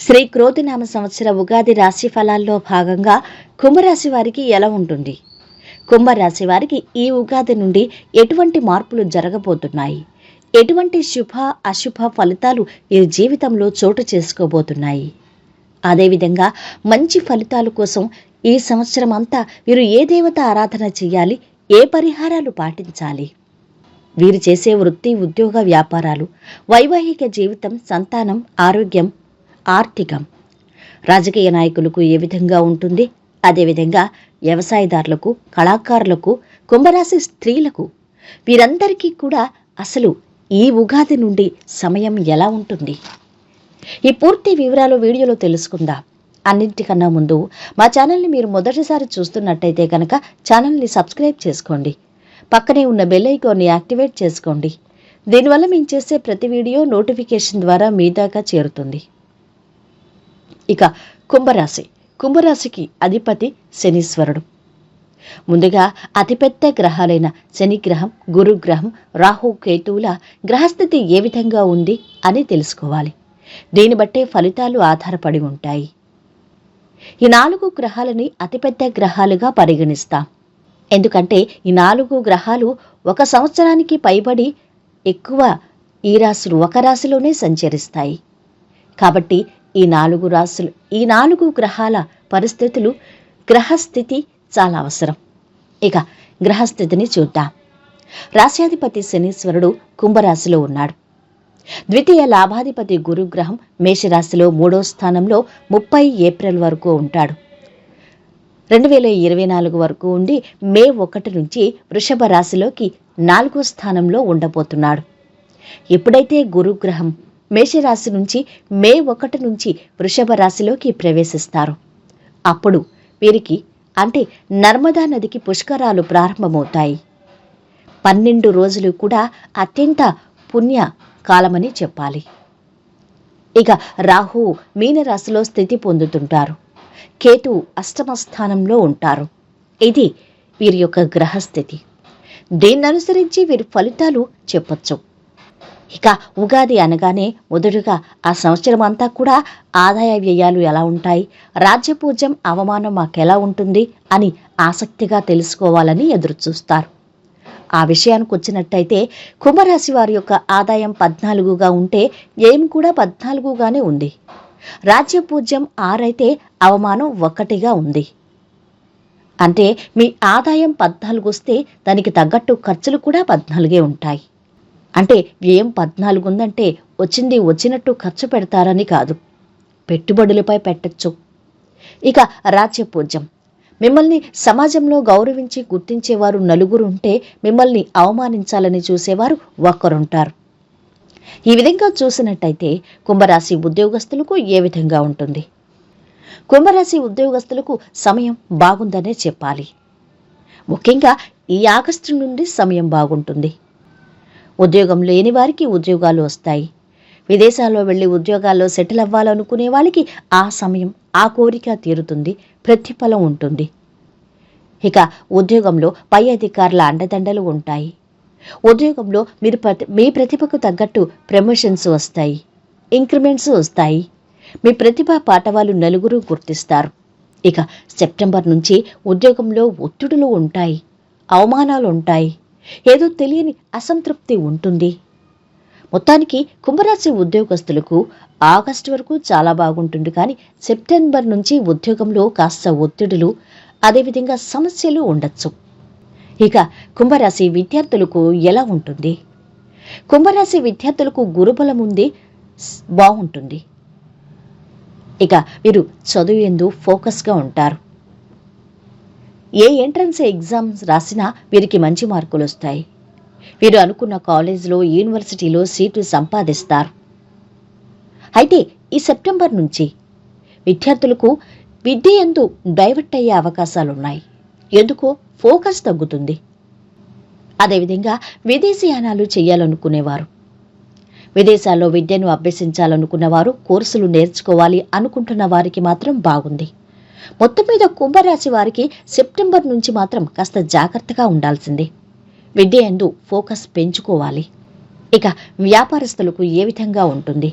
శ్రీ క్రోతినామ సంవత్సర ఉగాది రాశి ఫలాల్లో భాగంగా కుంభరాశి వారికి ఎలా ఉంటుంది? కుంభరాశి వారికి ఈ ఉగాది నుండి ఎటువంటి మార్పులు జరగబోతున్నాయి? ఎటువంటి శుభ అశుభ ఫలితాలు ఈ జీవితంలో చోటు చేసుకోబోతున్నాయి? అదేవిధంగా మంచి ఫలితాల కోసం ఈ సంవత్సరం అంతా వీరు ఏ దేవత ఆరాధన చేయాలి? ఏ పరిహారాలు పాటించాలి? వీరు చేసే వృత్తి ఉద్యోగ వ్యాపారాలు వైవాహిక జీవితం సంతానం ఆరోగ్యం ఆర్థికం. రాజకీయ నాయకులకు ఏ విధంగా ఉంటుంది? అదేవిధంగా వ్యవసాయదారులకు కళాకారులకు కుంభరాశి స్త్రీలకు వీరందరికీ కూడా అసలు ఈ ఉగాది నుండి సమయం ఎలా ఉంటుంది? ఈ పూర్తి వివరాలు వీడియోలో తెలుసుకుందాం. అన్నింటికన్నా ముందు మా ఛానల్ని మీరు మొదటిసారి చూస్తున్నట్టయితే కనుక ఛానల్ని సబ్స్క్రైబ్ చేసుకోండి. పక్కనే ఉన్న బెల్ ఐకాన్ని యాక్టివేట్ చేసుకోండి. దీనివల్ల మేము చేసే ప్రతి వీడియో నోటిఫికేషన్ ద్వారా మీ దాకా చేరుతుంది. ఇక కుంభరాశి. కుంభరాశికి అధిపతి శనీశ్వరుడు. ముందుగా అతిపెద్ద గ్రహాలైన శనిగ్రహం గురుగ్రహం రాహు కేతువుల గ్రహస్థితి ఏ విధంగా ఉంది అని తెలుసుకోవాలి. దీన్ని బట్టే ఫలితాలు ఆధారపడి ఉంటాయి. ఈ నాలుగు గ్రహాలని అతిపెద్ద గ్రహాలుగా పరిగణిస్తాం. ఎందుకంటే ఈ నాలుగు గ్రహాలు ఒక సంవత్సరానికి పైబడి ఎక్కువ ఈ రాశులు ఒక రాశిలోనే సంచరిస్తాయి. కాబట్టి ఈ నాలుగు రాశులు ఈ నాలుగు గ్రహాల పరిస్థితులు గ్రహస్థితి చాలా అవసరం. ఇక గ్రహస్థితిని చూద్దాం. రాశ్యాధిపతి శనీశ్వరుడు కుంభరాశిలో ఉన్నాడు. ద్వితీయ లాభాధిపతి గురుగ్రహం మేషరాశిలో మూడో స్థానంలో ముప్పై ఏప్రిల్ వరకు ఉంటాడు. రెండు వేల ఇరవై నాలుగు వరకు ఉండి మే ఒకటి నుంచి వృషభ రాశిలోకి నాలుగో స్థానంలో ఉండబోతున్నాడు. ఎప్పుడైతే గురుగ్రహం మేషరాశి నుంచి మే ఒకటి నుంచి వృషభ రాశిలోకి ప్రవేశిస్తారు. అప్పుడు వీరికి అంటే నర్మదా నదికి పుష్కరాలు ప్రారంభమవుతాయి. పన్నెండు రోజులు కూడా అత్యంత పుణ్య కాలమని చెప్పాలి. ఇక రాహు మీనరాశిలో స్థితి పొందుతుంటారు. కేతు అష్టమ స్థానంలో ఉంటారు. ఇది వీరి యొక్క గ్రహస్థితి. దీన్ని అనుసరించి వీరి ఫలితాలు చెప్పచ్చు. ఇక ఉగాది అనగానే మొదటగా ఆ సంవత్సరం అంతా కూడా ఆదాయ వ్యయాలు ఎలా ఉంటాయి? రాజ్యపూజ్యం అవమానం మాకెలా ఉంటుంది? అని ఆసక్తిగా తెలుసుకోవాలని ఎదురుచూస్తారు. ఆ విషయానికి వచ్చినట్టయితే కుంభరాశి వారి యొక్క ఆదాయం పద్నాలుగుగా ఉంటే ఏం కూడా పద్నాలుగుగానే ఉంది. రాజ్యపూజ్యం ఆరైతే అవమానం ఒకటిగా ఉంది. అంటే మీ ఆదాయం పద్నాలుగు వస్తే దానికి తగ్గట్టు ఖర్చులు కూడా పద్నాలుగే ఉంటాయి. అంటే వ్యయం పద్నాలుగు ఉందంటే వచ్చింది వచ్చినట్టు ఖర్చు పెడతారని కాదు. పెట్టుబడులపై పెట్టచ్చు. ఇక రాజ్యపూజ్యం మిమ్మల్ని సమాజంలో గౌరవించి గుర్తించేవారు నలుగురు ఉంటే మిమ్మల్ని అవమానించాలని చూసేవారు ఒక్కరుంటారు ఈ విధంగా చూసినట్టయితే కుంభరాశి ఉద్యోగస్తులకు ఏ విధంగా ఉంటుంది? కుంభరాశి ఉద్యోగస్తులకు సమయం బాగుందనే చెప్పాలి. ముఖ్యంగా ఈ ఆగస్టు నుండి సమయం బాగుంటుంది. ఉద్యోగం లేని వారికి ఉద్యోగాలు వస్తాయి. విదేశాల్లో వెళ్ళి ఉద్యోగాల్లో సెటిల్ అవ్వాలనుకునే వాళ్ళకి ఆ సమయం ఆ కోరిక తీరుతుంది ప్రతిఫలం ఉంటుంది. ఇక ఉద్యోగంలో పై అధికారుల అండదండలు ఉంటాయి. ఉద్యోగంలో మీరు ప్రతి మీ ప్రతిభకు తగ్గట్టు ప్రమోషన్స్ వస్తాయి ఇంక్రిమెంట్స్ వస్తాయి. మీ ప్రతిభ పాఠవాలు నలుగురు గుర్తిస్తారు. ఇక సెప్టెంబర్ నుంచి ఉద్యోగంలో ఒత్తిడులు ఉంటాయి అవమానాలు ఉంటాయి. ఏదో తెలియని అసంతృప్తి ఉంటుంది. మొత్తానికి కుంభరాశి ఉద్యోగస్తులకు ఆగస్టు వరకు చాలా బాగుంటుంది. కానీ సెప్టెంబర్ నుంచి ఉద్యోగంలో కాస్త ఒత్తిడులు అదేవిధంగా సమస్యలు ఉండొచ్చు. ఇక కుంభరాశి విద్యార్థులకు ఎలా ఉంటుంది? కుంభరాశి విద్యార్థులకు గురుబలం ఉంది బాగుంటుంది. ఇక వీరు చదువు ఎందు ఫోకస్గా ఉంటారు. ఏ ఎంట్రన్స్ ఎగ్జామ్స్ రాసినా వీరికి మంచి మార్కులు వస్తాయి. వీరు అనుకున్న కాలేజీలో యూనివర్సిటీలో సీటు సంపాదిస్తారు. అయితే ఈ సెప్టెంబర్ నుంచి విద్యార్థులకు విద్య ఎందు డైవర్ట్ అయ్యే అవకాశాలున్నాయి. ఎందుకో ఫోకస్ తగ్గుతుంది. అదేవిధంగా విదేశీయానాలు చేయాలనుకునేవారు. విదేశాల్లో విద్యను అభ్యసించాలనుకున్నవారు కోర్సులు నేర్చుకోవాలి అనుకుంటున్న వారికి మాత్రం బాగుంది. మొత్తం మీద కుంభరాశి వారికి సెప్టెంబర్ నుంచి మాత్రం కాస్త జాగ్రత్తగా ఉండాల్సిందే. విద్య ఎందు ఫోకస్ పెంచుకోవాలి. ఇక వ్యాపారస్తులకు ఏ విధంగా ఉంటుంది?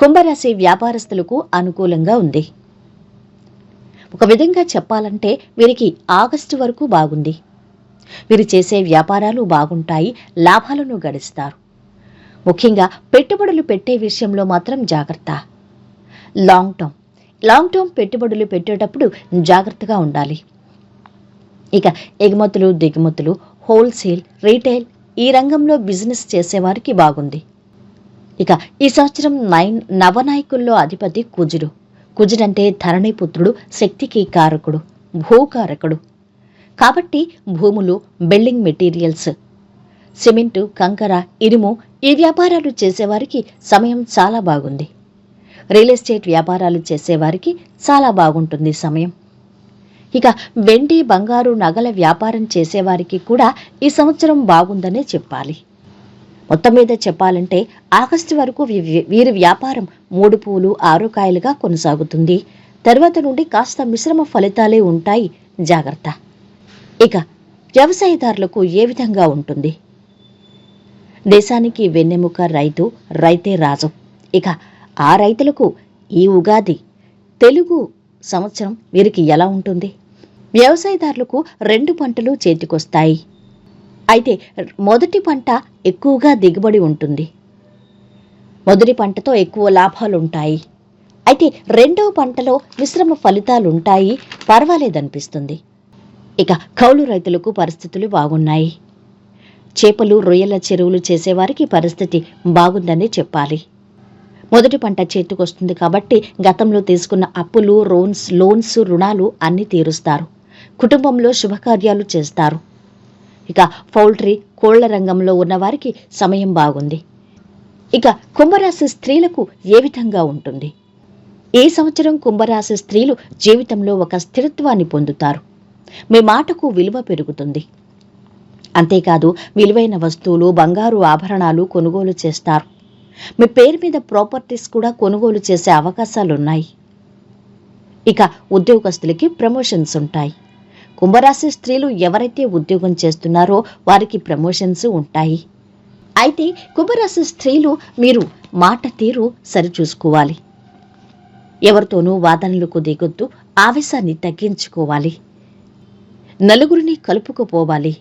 కుంభరాశి వ్యాపారస్తులకు అనుకూలంగా ఉంది. ఒక విధంగా చెప్పాలంటే వీరికి ఆగస్టు వరకు బాగుంది. వీరు చేసే వ్యాపారాలు బాగుంటాయి లాభాలను గడిస్తారు. ముఖ్యంగా పెట్టుబడులు పెట్టే విషయంలో మాత్రం జాగ్రత్త. లాంగ్ టర్మ్ లాంగ్ టర్మ్ పెట్టుబడులు పెట్టేటప్పుడు జాగ్రత్తగా ఉండాలి. ఇక ఎగుమతులు దిగుమతులు హోల్సేల్ రీటైల్ ఈ రంగంలో బిజినెస్ చేసేవారికి బాగుంది. ఇక ఈ సంవత్సరం నైన్ నవనాయకుల్లో అధిపతి కుజుడు. కుజుడంటే ధరణిపుత్రుడు శక్తికి కారకుడు భూకారకుడు. కాబట్టి భూములు బిల్డింగ్ మెటీరియల్స్ సిమెంటు కంకర ఇనుము ఈ వ్యాపారాలు చేసేవారికి సమయం చాలా బాగుంది. రియల్ ఎస్టేట్ వ్యాపారాలు చేసేవారికి చాలా బాగుంటుంది సమయం. ఇక వెండి బంగారు నగల వ్యాపారం చేసేవారికి కూడా ఈ సంవత్సరం బాగుందనే చెప్పాలి. మొత్తం మీద చెప్పాలంటే ఆగస్టు వరకు వీరి వ్యాపారం మూడు పూలు ఆరు కాయలుగా కొనసాగుతుంది. తర్వాత నుండి కాస్త మిశ్రమ ఫలితాలే ఉంటాయి. జాగ్రత్త. ఇక వ్యవసాయదారులకు ఏ విధంగా ఉంటుంది? దేశానికి వెన్నెముక రైతు రైతే రాజు. ఇక ఆ రైతులకు ఈ ఉగాది తెలుగు సంవత్సరం వీరికి ఎలా ఉంటుంది? వ్యవసాయదారులకు రెండు పంటలు చేతికొస్తాయి. అయితే మొదటి పంట ఎక్కువగా దిగుబడి ఉంటుంది. మొదటి పంటతో ఎక్కువ లాభాలు ఉంటాయి అయితే రెండవ పంటలో మిశ్రమ ఫలితాలు ఉంటాయి పర్వాలేదనిపిస్తుంది. ఇక కౌలు రైతులకు పరిస్థితులు బాగున్నాయి. చేపలు రొయ్యల చెరువులు చేసేవారికి పరిస్థితి బాగుందని చెప్పాలి. మొదటి పంట చేతికొస్తుంది కాబట్టి గతంలో తీసుకున్న అప్పులు రోన్స్ లోన్స్ రుణాలు అన్ని తీరుస్తారు. కుటుంబంలో శుభకార్యాలు చేస్తారు. ఇక పౌల్ట్రీ కోళ్ళ రంగంలో ఉన్నవారికి సమయం బాగుంది. ఇక కుంభరాశి స్త్రీలకు ఏ విధంగా ఉంటుంది? ఈ సంవత్సరం కుంభరాశి స్త్రీలు జీవితంలో ఒక స్థిరత్వాన్ని పొందుతారు? మీ మాటకు విలువ పెరుగుతుంది. అంతేకాదు విలువైన వస్తువులు బంగారు ఆభరణాలు కొనుగోలు చేస్తారు. మీ పేరు మీద ప్రాపర్టీస్ కూడా కొనుగోలు చేసే అవకాశాలున్నాయి. ఇక ఉద్యోగస్తులకి ప్రమోషన్స్ ఉంటాయి. కుంభరాశి స్త్రీలు ఎవరైతే ఉద్యోగం చేస్తున్నారో వారికి ప్రమోషన్స్ ఉంటాయి. అయితే కుంభరాశి స్త్రీలు మీరు మాట తీరు సరిచూసుకోవాలి. ఎవరితోనూ వాదనలకు దిగొద్దు ఆవేశాన్ని తగ్గించుకోవాలి. నలుగురిని కలుపుకుపోవాలి.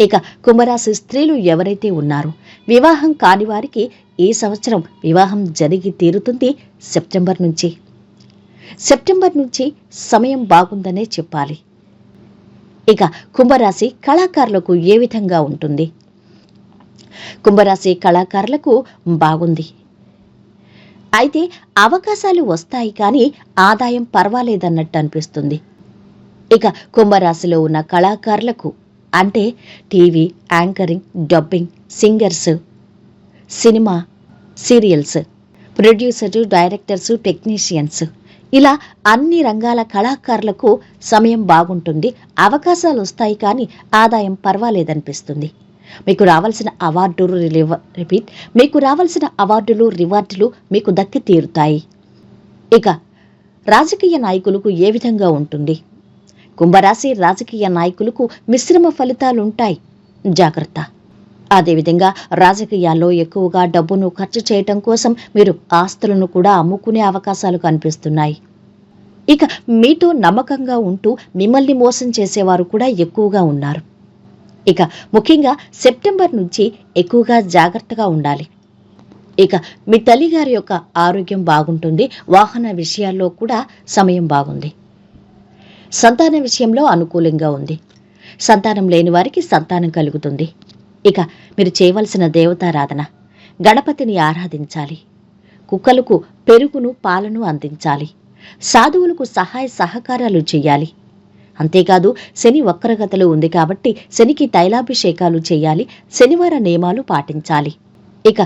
ఇక కుంభరాశి స్త్రీలు ఎవరైతే ఉన్నారో వివాహం కాని వారికి ఈ సంవత్సరం వివాహం జరిగి తీరుతుంది సెప్టెంబర్ నుంచి. సెప్టెంబర్ నుంచి సమయం బాగుందనే చెప్పాలి. ఇక కుంభరాశి కళాకారులకు ఏ విధంగా ఉంటుంది? కుంభరాశి కళాకారులకు బాగుంది. అయితే అవకాశాలు వస్తాయి కానీ ఆదాయం పర్వాలేదన్నట్టు అనిపిస్తుంది. ఇక కుంభరాశిలో ఉన్న కళాకారులకు అంటే TV anchoring dubbing singers cinema serials ప్రొడ్యూసర్లు డైరెక్టర్స్ టెక్నీషియన్స్. ఇలా అన్ని రంగాల కళాకారులకు సమయం బాగుంటుంది అవకాశాలు వస్తాయి కానీ ఆదాయం పర్వాలేదనిపిస్తుంది. మీకు రావాల్సిన అవార్డులు రివ- రిపీట్ మీకు రావాల్సిన అవార్డులు రివార్డులు మీకు దక్కి తీరుతాయి. ఇక రాజకీయ నాయకులకు ఏ విధంగా ఉంటుంది? కుంభరాశి రాజకీయ నాయకులకు మిశ్రమ ఫలితాలుంటాయి. జాగ్రత్త. అదేవిధంగా రాజకీయాల్లో ఎక్కువగా డబ్బును ఖర్చు చేయటం కోసం మీరు ఆస్తులను కూడా అమ్ముకునే అవకాశాలు కనిపిస్తున్నాయి. ఇక మీతో నమ్మకంగా ఉంటూ మిమ్మల్ని మోసం చేసేవారు కూడా ఎక్కువగా ఉన్నారు. ఇక ముఖ్యంగా సెప్టెంబర్ నుంచి ఎక్కువగా జాగ్రత్తగా ఉండాలి. ఇక మీ తల్లిగారి యొక్క ఆరోగ్యం బాగుంటుంది వాహన విషయాల్లో కూడా సమయం బాగుంది. సంతాన విషయంలో అనుకూలంగా ఉంది. సంతానం లేని వారికి సంతానం కలుగుతుంది. ఇక మీరు చేయవలసిన దేవతారాధన. గణపతిని ఆరాధించాలి. కుక్కలకు పెరుగును పాలను అందించాలి. సాధువులకు సహాయ సహకారాలు చేయాలి. అంతేకాదు శని వక్రగతలు ఉంది కాబట్టి శనికి తైలాభిషేకాలు చేయాలి శనివార నియమాలు పాటించాలి. ఇక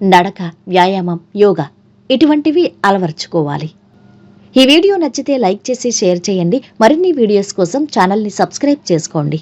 నడక వ్యాయామం యోగా ఇటువంటివి అలవర్చుకోవాలి. ఈ వీడియో నచ్చితే లైక్ చేసి షేర్ చేయండి. మరిన్ని వీడియోస్ కోసం ఛానల్ని సబ్స్క్రైబ్ చేసుకోండి.